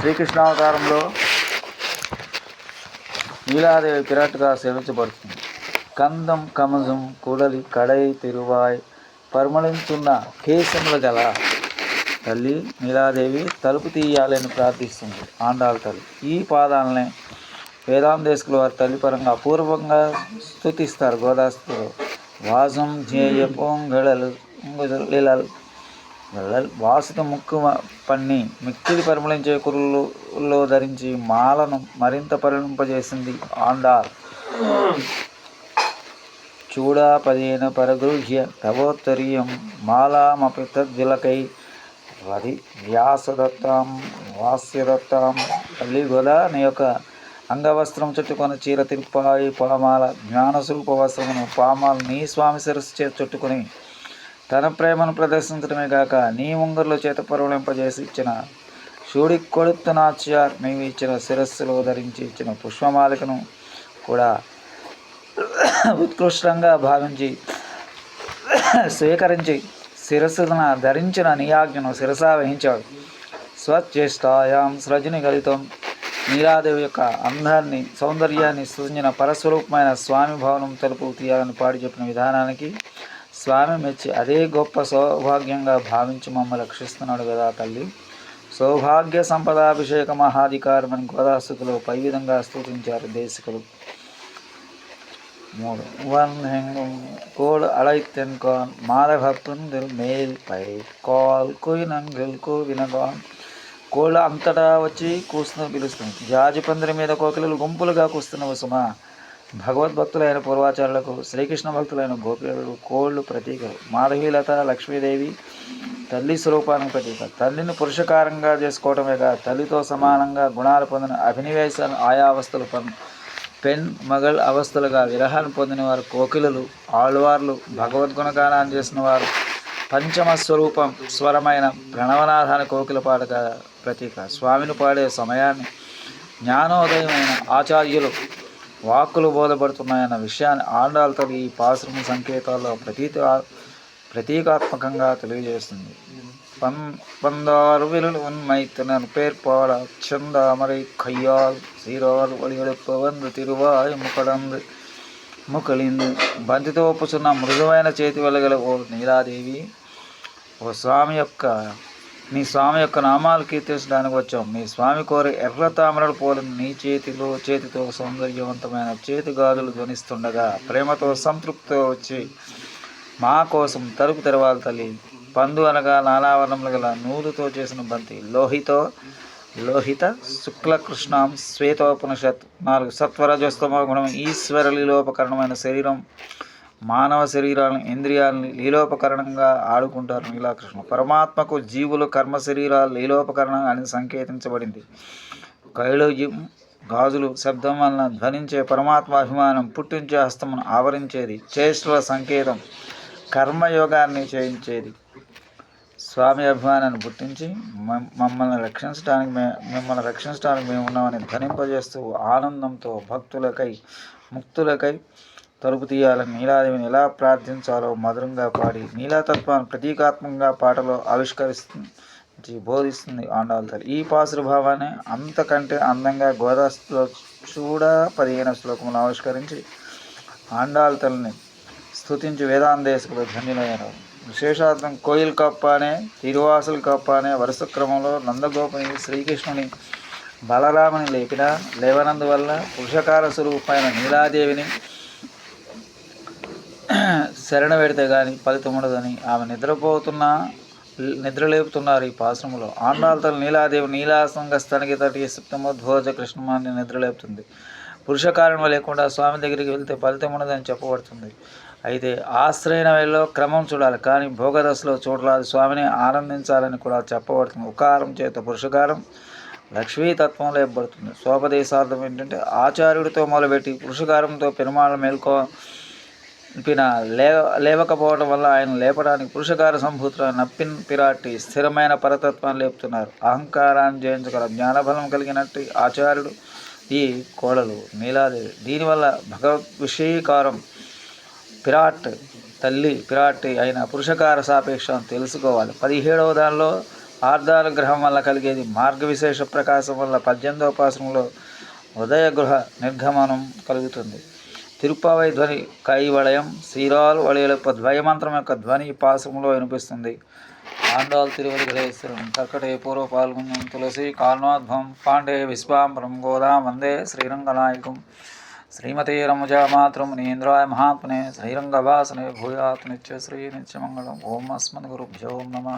శ్రీకృష్ణావతారంలో నీలాదేవి పిరాట్గా సేవించబడుతుంది. కందం కమజం కుడలి కడై తిరువాయ్ పరిమళించున్న కేశముల గల తల్లి నీలాదేవి తలుపు తీయాలని ప్రార్థిస్తుంది. ఆండాల తల్లి. ఈ పాదాలనే వేదాంతేశకులు వారి తల్లి పరంగా అపూర్వంగా స్థుతిస్తారు గోదాస్తులు వాసం ధ్యేయ పొంగళలు లీలలు. వాసుత ముక్కు పన్ని మిక్కిలి పరిమళించే కురుల్లో ధరించి మాలను మరింత పరిణింపజేసింది ఆండార్. చూడా పదిహేను పరగృహ్య తవోత్తరీయం మాలామపి తద్విలకై వది వ్యాసదత్తాం వాస్యదత్తాం తల్లి నీ యొక్క అంగవస్త్రం చుట్టుకొని చీర తిరుపాయి పామాల జ్ఞానస్వరూప వస్త్రమును పామాలు నీ స్వామి శిరస్సు చేత చుట్టుకొని తన ప్రేమను ప్రదర్శించడమే కాక నీ ఉంగరుల చేత పరువలింపజేసి ఇచ్చిన షూడి కొడుతు నాచ్యార్ నీవు ఇచ్చిన శిరస్సులో ధరించి ఇచ్చిన పుష్పమాలికను కూడా ఉత్కృష్టంగా భావించి స్వీకరించి శిరస్సున ధరించిన నీ ఆజ్ఞను శిరస వహించాడు స్వచేష్టాయాం సృజని గలితం. నీలాదేవి యొక్క అందాన్ని సౌందర్యాన్ని సృజించిన పరస్వరూపమైన స్వామి భవనం తలుపు తీయాలని పాడి చెప్పిన విధానానికి స్వామి మెచ్చి అదే గొప్ప సౌభాగ్యంగా భావించి మమ్మల్ని రక్షిస్తున్నాడు కదా తల్లి. సౌభాగ్య సంపదాభిషేక మహాధికారమని గోదాసుకులు పై విధంగా స్థూతించారు దేశకులు. మూడు. వన్ కోడ్ అడైతెన్ కాన్ మాధవ పుందిల్ మేల్ పై కాల్ కుయినంగిల్కు వినగాన్ కోళ్ళ అంతటా వచ్చి కూస్తున్న పిలుస్తుంది. జాజి పందిరి మీద కోకిలలు గుంపులుగా కూస్తున్నావు సుమా భగవద్భక్తులైన పూర్వాచారులకు శ్రీకృష్ణ భక్తులైన గోపికలకు కోళ్ళు ప్రతీకలు. మాధవీలత లక్ష్మీదేవి తల్లి స్వరూపానికి ప్రతీక. తల్లిని పురుషకారంగా చేసుకోవటమే కాదు తల్లితో సమానంగా గుణాలు పొందిన అభినివేశాలు ఆయా అవస్థలు పెన్ మగల్ అవస్థలుగా విరహాన్ని పొందిన వారు కోకిలలు ఆళ్వార్లు భగవద్గుణగానాన్ని చేసిన వారు పంచమ స్వరూపం స్వరమైన ప్రణవనాథాన్ని కోకిల పాడక ప్రతీక. స్వామిని పాడే సమయాన్ని జ్ఞానోదయమైన ఆచార్యులు వాక్కులు బోధపడుతున్నాయన్న విషయాన్ని ఆండాలతో ఈ పాశ్రమ సంకేతాల్లో ప్రతీత ప్రతీకాత్మకంగా తెలియజేస్తుంది பன் வந்தார் விரல் உண்மைத்தனர் பேர்பாட செந்தாமரை கையால் சீரார் వలిగడప వందు తిరువాయి ముకడందు ముకలిందు బంతితో ఒప్పుచున్న మృదువైన చేతి వెలగల ఓ నీలాదేవి ఓ స్వామి యొక్క నీ స్వామి యొక్క నామాలు కీర్తించడానికి వచ్చాం మీ స్వామి కోరి ఎర్ర తామరలు పోలిన నీ చేతిలో చేతితో సౌందర్యవంతమైన చేతి గాజులు ధ్వనిస్తుండగా ప్రేమతో సంతృప్తితో వచ్చి మా కోసం తలుపు తెరవాలి తల్లి. పందు అనగా నానావర్ణములు గల నూలుతో చేసిన బంతి. లోహితో లోహిత శుక్ల కృష్ణం శ్వేతోపనిషత్. నాలుగు సత్వరజస్తమ గుణం ఈశ్వరలీలోపకరణమైన శరీరం. మానవ శరీరాలను ఇంద్రియాలని లీలోపకరణంగా ఆడుకుంటారు నీలాకృష్ణ పరమాత్మకు జీవులు కర్మ శరీరాలు లీలోపకరణం అని సంకేతించబడింది. కైలోజ్యం గాజులు శబ్దం వలన ధ్వనించే పరమాత్మ అభిమానం పుట్టించే హస్తమును ఆవరించేది చేష్టల సంకేతం కర్మయోగాన్ని చేయించేది. స్వామి అభిమానాన్ని పుట్టించి మమ్మల్ని రక్షించడానికి మే మిమ్మల్ని రక్షించడానికి మేము ఉన్నామని ధనింపజేస్తూ ఆనందంతో భక్తులకై ముక్తులకై తలుపు తీయాలని నీలాదేవిని ఎలా ప్రార్థించాలో మధురంగా పాడి నీలాతత్వాన్ని ప్రతీకాత్మకంగా పాటలో ఆవిష్కరిస్తుంది బోధిస్తుంది ఆండాల తల్లి. ఈ పాశురభావాన్ని అంతకంటే అందంగా గోదాస్లో చూడ పదిహేను శ్లోకములు ఆవిష్కరించి ఆండాల తల్లిని స్థుతించి వేదాంతేశకులు ధన్యులయ్యారు. విశేషార్థం కోయిల్ కప్పానే తిరువాసులు కప్పానే వరుస క్రమంలో నందగోపుని శ్రీకృష్ణుని బలరాముని లేపిన లేవనందువల్ల పురుషకార స్వరూపమైన నీలాదేవిని శరణ పెడితే కానీ ఫలితం ఉండదని ఆమె నిద్రపోతున్న నిద్రలేపుతున్నారు ఈ పాశ్రమంలో. ఆండాలతలు నీలాదేవి నీలాసంగ స్థానికి తటి ధ్వజ కృష్ణమాన్ని నిద్రలేపుతుంది పురుష కారణం లేకుండా స్వామి దగ్గరికి వెళ్తే ఫలితం ఉండదని చెప్పబడుతుంది. అయితే ఆశ్రయణ వేళలో క్రమం చూడాలి కానీ భోగదశలో చూడరాదు. స్వామిని ఆనందించాలని కూడా చెప్పబడుతుంది. ఉకారం చేత పురుషకారం లక్ష్మీతత్వం లేపబడుతుంది. స్వోపదేశార్థం ఏంటంటే ఆచార్యుడితో మొదలుపెట్టి పురుషకారంతో పెరుమాళ మేల్కో పిన లే లేవకపోవడం వల్ల ఆయన లేపడానికి పురుషకార సంభూతుల నప్పిన్ పిరాటి స్థిరమైన పరతత్వాన్ని లేపుతున్నారు. అహంకారాన్ని జయించగల జ్ఞానబలం కలిగినట్టు ఆచార్యుడు ఈ కోడలు నీలాదేవి. దీనివల్ల భగవద్ విషయీకారం పిరాట్ తల్లి పిరాటి అయిన పురుషకార సాపేక్షం తెలుసుకోవాలి. పదిహేడవ దానిలో ఆర్ధానుగ్రహం వల్ల కలిగేది మార్గ విశేష ప్రకాశం వల్ల పద్దెనిమిదవ పాసంలో ఉదయ గృహ నిర్గమనం కలుగుతుంది. తిరుపావై ధ్వని కైవళయం శ్రీరాల్ వళయలప్ప ద్వయమంత్రం యొక్క ధ్వని పాశంలో పాసంలో వినిపిస్తుంది. ఆండాల్ తిరువలిగలేశ్వరం కర్కటే పూర్వ పాల్గొనం తులసి కాల్నాధ్వం పాండే విశ్వాంబరం గోదా వందే శ్రీరంగనాయకం. శ్రీమతి రముజా మాతృం నీంద్రాయ మహాత్మనే శ్రీరంగవాసనే భూయాత్ నిత్య శ్రీ నిత్యమంగళం. ఓం అస్మద్గురుభ్యో నమ.